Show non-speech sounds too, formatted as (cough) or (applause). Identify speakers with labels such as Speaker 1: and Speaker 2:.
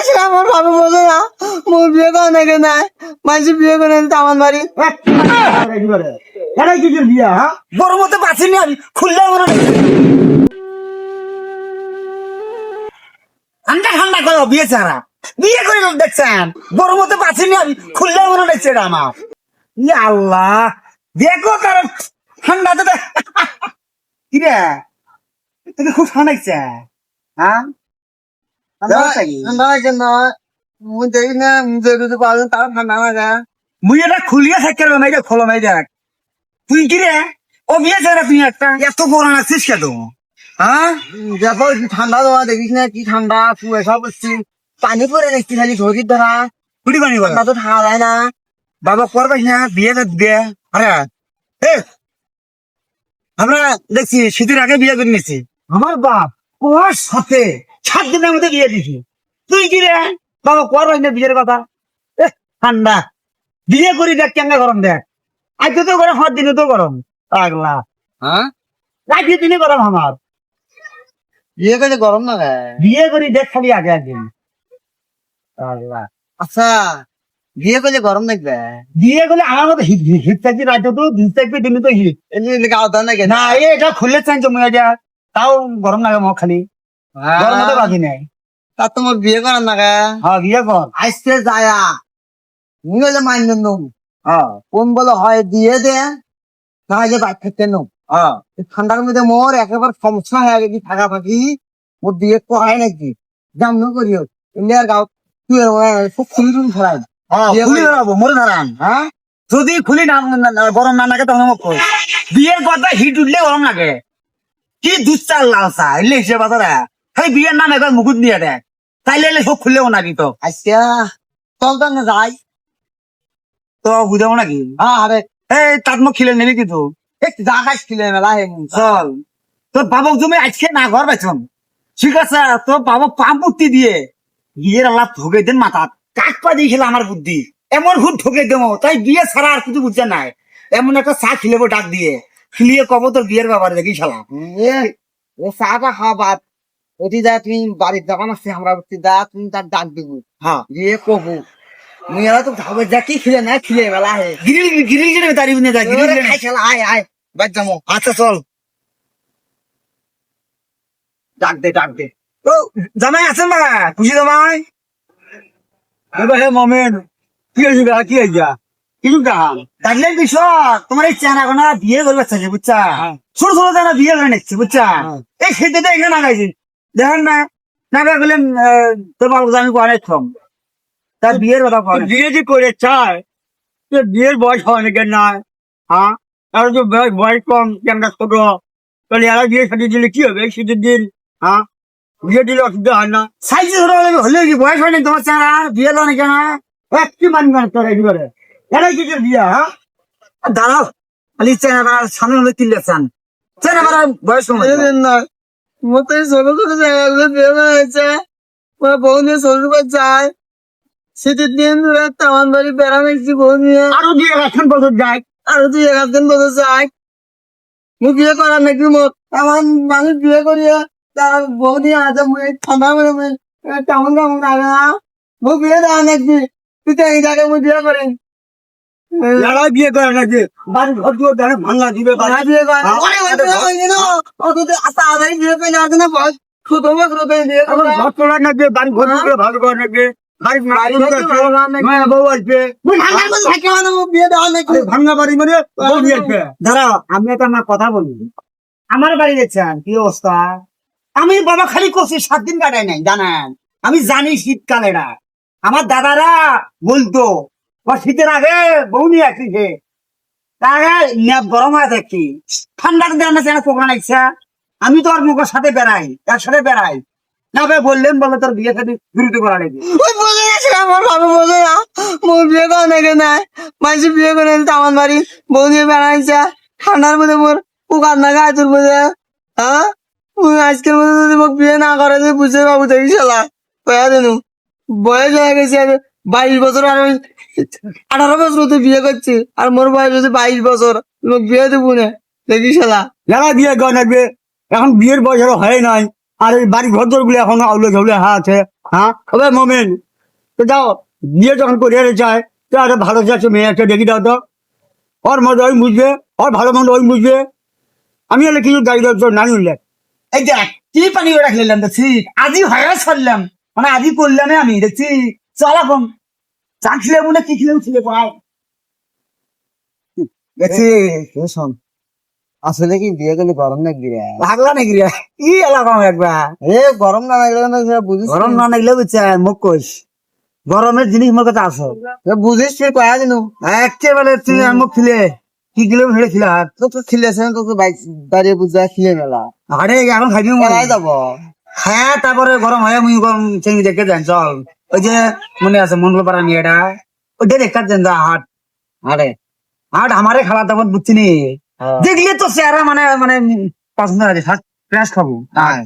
Speaker 1: আছে আমার বাবা বোঝে না। মোর বিয়ে করে নাকি নাই? মাঝে বিয়ে করে নিতে আমার বাড়ি।
Speaker 2: এটাই কি তোর বিয়া হ্যাঁ? বড় মতো পাচ্ছিনি আমি, খুললে হয়। ঠান্ডা ঠান্ডা করো, বিয়ে ছাড়া। বিয়ে করে দেখছেন? বড় মতো পাচ্ছিনি আমি, খুললে মনে এটা আমার। ইয়ে আল্লাহ, দেখো কারণ ঠান্ডা তো (laughs) কি রে? তোকে খুব ঠান্ডা হ্যাঁ ঠান্ডা লাগছে কি?
Speaker 1: ঠান্ডা লাগে না মুই ঠান্ডা
Speaker 2: এটা খুলিয়ে থাকতে পারব না এটা খোলো নাই দেখ তুই কি রে ও বিয়ে তুই একটা এত বড় আছিস কে তো হ্যাঁ
Speaker 1: দেখো ঠান্ডা দেওয়া দেখিস না কি ঠান্ডা পানি পরে দেখছি খালি দ্বারা
Speaker 2: কুড়ি বল
Speaker 1: ঠান্ডা তো থাকা যায় না
Speaker 2: বাবা করবাস না বিয়ে বিয়ে আরে আমরা দেখছি শীতের আগে বিয়ে করে নিছি আমার বাপ ওর সাথে সাত দিনের মধ্যে বিয়ে দিছি তুই কি রে? বাবা করবাস না বিয়ের কথা। ঠান্ডা। বিয়ে করি দেখ কেঙ্গা গরম দেখ। আজ তো গরম হাত দিনে তো গরম। পাগলা।
Speaker 1: হ্যাঁ?
Speaker 2: রাখি দিনে গরম আমার।
Speaker 1: বিয়ে করে গরম না
Speaker 2: বিয়ে করি দেখ খালি আগে একদিন। পাগলা।
Speaker 1: আচ্ছা বিয়ে করলে গরম লাগবে
Speaker 2: বিয়ে করলে আমার মতো হিট হিট থাকবে রাতে তো হিট থাকবে দিনে তো হিট।
Speaker 1: এমনি
Speaker 2: না এটা খুললে চাই জমে যা তাও গরম লাগে মোক খালি। গরম মতো বাকি নাই।
Speaker 1: তা তোমার বিয়ে করার নাকি
Speaker 2: হ্যাঁ বিয়ে কর
Speaker 1: আইসতে যায়া। মুই হলে মান্য নম
Speaker 2: হ্যাঁ
Speaker 1: কোন বলে হয় দিয়ে দে। না যে বাইক থাকতে নম।
Speaker 2: হ্যাঁ
Speaker 1: ঠান্ডার মধ্যে মোর একেবারে সমস্যা হয়ে গেছি থাকা ফাঁকি মোর বিয়ে করাই নাকি। যাম ন করিও এমনি আর গাঁও তুই খুব খুলি টুলি ফেলাই
Speaker 2: খুলি। বেড়াবো মরে দাঁড়ান
Speaker 1: হ্যাঁ
Speaker 2: যদি খুলি না গরম না লাগে তখন বিয়ের কথা হিট উঠলে গরম লাগে। কি দুশ্চার লালসা এলে হিসেবে বাজারা খালি বিয়ের নাম একবার মুকুট দিয়ে দেখ তাইলে এলে সব খুললেও নাকি তো
Speaker 1: আজকে চলতে না যাই
Speaker 2: তো বুঝাবো নাকি?
Speaker 1: হ্যাঁ আরে
Speaker 2: এই তাত মোক খিলে নিবি কিন্তু
Speaker 1: যা খিলে মেলা হে
Speaker 2: চল। তোর বাবক তুমি আজকে না ঘর ঠিক আছে তোর বাবক পাম বুদ্ধি দিয়ে। বিয়ের আল্লাহ ঠকে দেন মাথা কাক পা দিয়ে খেলে আমার বুদ্ধি? এমন খুব ঠকে দেবো তাই বিয়ে ছাড়া আর কিছু বুঝছে নাই। এমন একটা চা খিলেবো ডাক দিয়ে। খিলিয়ে কব তোর বিয়ের ব্যাপারে দেখি শালা।
Speaker 1: এ ও খাওয়া বাদ ওটি যা তুমি বাড়ির দোকান আছে আমরা যা তুমি তার ডাক দিব।
Speaker 2: হ্যাঁ
Speaker 1: দিয়ে কবু। তো যা কি খিলে না খিলে মেলা হে
Speaker 2: গিরিল গিরিল গিরে তারি বিনে যা গিরিল
Speaker 1: খাই আয় আয়। বাদ যাব
Speaker 2: আচ্ছা চল।
Speaker 1: ডাক দে ডাক দে।
Speaker 2: ও জামাই আছেন না খুশি জামাই? এবার হে মমেন কি হয়েছে কি হয়েছে কিছু বিষয় তোমার এই চেনা গোনা বিয়ে করবে চাইছে বুঝছা? ছোট ছোট জানা বিয়ে করে নিচ্ছে বুঝছা?
Speaker 1: হ্যাঁ।
Speaker 2: এই খেতে তো এখানে লাগাইছি। দেখেন না না বললেন তোর বাবু আমি করে ছম তার বিয়ের কথা করে
Speaker 3: বিয়ে যে করে চায় বিয়ের বয়স হয় নাকি না? হ্যাঁ? আর তো বয়স বয়স কম কেমন ছোট? তাহলে এরা বিয়ে সাথে দিলে কি হবে শীতের দিন? হ্যাঁ? বিয়ে দিলে অসুবিধা হয় না।
Speaker 2: সাইজ ছোট হলে কি বয়স হয়নি তোমার চেনা? বিয়ে দাও না? কেন
Speaker 3: একটি মানবে না তোর একেবারে এরাই কি বিয়ে হ্যাঁ?
Speaker 2: দাঁড়াও খালি চেনা সামনে হলে তিনলে চান। চেনা বাড়ার বয়স
Speaker 1: না মোর ছোট ছোট জায়গাগুলো বিয়ে করা হয়েছে ওরা বউ নিয়ে শ্বশুর বাড়ি যায় শীতের দিন ধরে তামান বাড়ি বেড়ানো এসেছি বউ নিয়ে।
Speaker 3: আরও দুই একখান বছর যায়।
Speaker 1: আরও তুই এক দিন বসে যায়। মুই বিয়ে করার নাকি মোট আমার মানুষ বিয়ে করিয়া তার বউ নিয়ে আছে ঠান্ডা মনে মুই কেমন লাগে না? মুই বিয়ে দেওয়া নাকি? তুই তো এই জায়গায় মুই বিয়ে করি
Speaker 3: এরা বিয়ে করে নাকি? বাড়ি ঘর দুয়ার দাঁড়ে ভাঙা দিবে বাড়ি
Speaker 1: বিয়ে করে?
Speaker 3: হ্যাঁ, এটা
Speaker 1: বিয়ে না তো আস্তে আদায় বিয়ে করে না না বস ছোট বিয়ে
Speaker 3: এখন
Speaker 1: করে
Speaker 3: ঘর তোলা নাকি? বাড়ি ঘর করে ভালো করে নাকি? বাড়ি
Speaker 1: বাড়ি
Speaker 3: বাড়ি
Speaker 1: নাকি? ভালো করে মধ্যে থাকি মানে
Speaker 2: আমি একটা আমার কথা বলি। আমার বাড়ি দেখছেন কি অবস্থা? আমি বাবা খালি করছি সাত দিন কাটাই নাই জানেন? আমি জানি শীতকালেরা আমার দাদারা বলতো শীতের আগে বউ তাকে নেপ গরম থাকি ঠান্ডার দিন আমরা চেনা পোকা নাইছা আমি তো আর মুখের সাথে বেড়াই, তার সাথে বেড়াই। না ভাই, বললেন বলে তোর বিয়ে সাথে বিরতি করা
Speaker 1: আমার বাবা, বলে না। মোর বিয়ে করা নাকি নাই মাঝে বিয়ে করে নিতে আমার বাড়ি। বউ নিয়ে বেড়াইছে ঠান্ডার মধ্যে মোর উকার না গায়ে তুলবো যে। হ্যাঁ? আজকের মধ্যে যদি মোক বিয়ে না করে তুই বুঝে বাবু দেখি শালা। কয়া দেনু বয়স হয়ে গেছে, বাইশ বছর আর আঠারো বছর তুই বিয়ে করছি আর মোর বয়স হচ্ছে বাইশ বছর মোক বিয়ে দেবো না। দেখি শালা।
Speaker 3: যারা বিয়ে করে নাকি এখন বিয়ের বয়স আরও হয় নাই আর এই বাড়ি ঘরগুলো এখনও আউলে ঝাউলে হা আছে হ্যাঁ তবে মোমেন তো যাও বিয়ে যখন করে চায় তো আরে ভালো যাচ্ছে মেয়ে একটা দেখি দাও তো। ওর মজা ওই বুঝবে ওর ভালো মন্দ ওই বুঝবে। আমি হলে কিছু গাড়ি দাও না নিলে
Speaker 2: এই দেখ কি পানি ওটা খেলাম দেখছি? আজি হয়ে ছাড়লাম মানে আজি করলাম আমি দেখছি? চল এখন। মনে কি খেলে ছিল পাই দেখছি।
Speaker 1: শোন আসলে কি বিয়ে করলে গরম লাগবে রে?
Speaker 2: ভাগলা নাকি রে? ই এলাকা একবার?
Speaker 1: এ গরম না লাগলে না বুঝিস
Speaker 2: গরম না লাগলে বুঝছে মুখ কইস। গরমের জিনিস মোর কাছে আসো
Speaker 1: বুঝিস ফির কয়া দিনু?
Speaker 2: একেবারে তুই মুখ খিলে কি কিলো ফেলে খিলা
Speaker 1: তো তো খিলেছে তো তো বাইক দাঁড়িয়ে বুঝা খিলে মেলা।
Speaker 2: আরে এখন খাইবি
Speaker 1: করাই যাব।
Speaker 2: হ্যাঁ তারপরে গরম হয়ে মুই গরম চেঙ্গি দেখে যান চল। ওই যে মনে আছে মঙ্গলপাড়া মেয়েটা ওইটা দেখা যেন হাট।
Speaker 1: আরে
Speaker 2: হাট আমারে খেলা তখন বুঝছি নি?
Speaker 1: হ্যাঁ।
Speaker 2: দেখলে তো চেহারা মানে মানে পছন্দ আছে ক্রাশ খাব
Speaker 1: আয়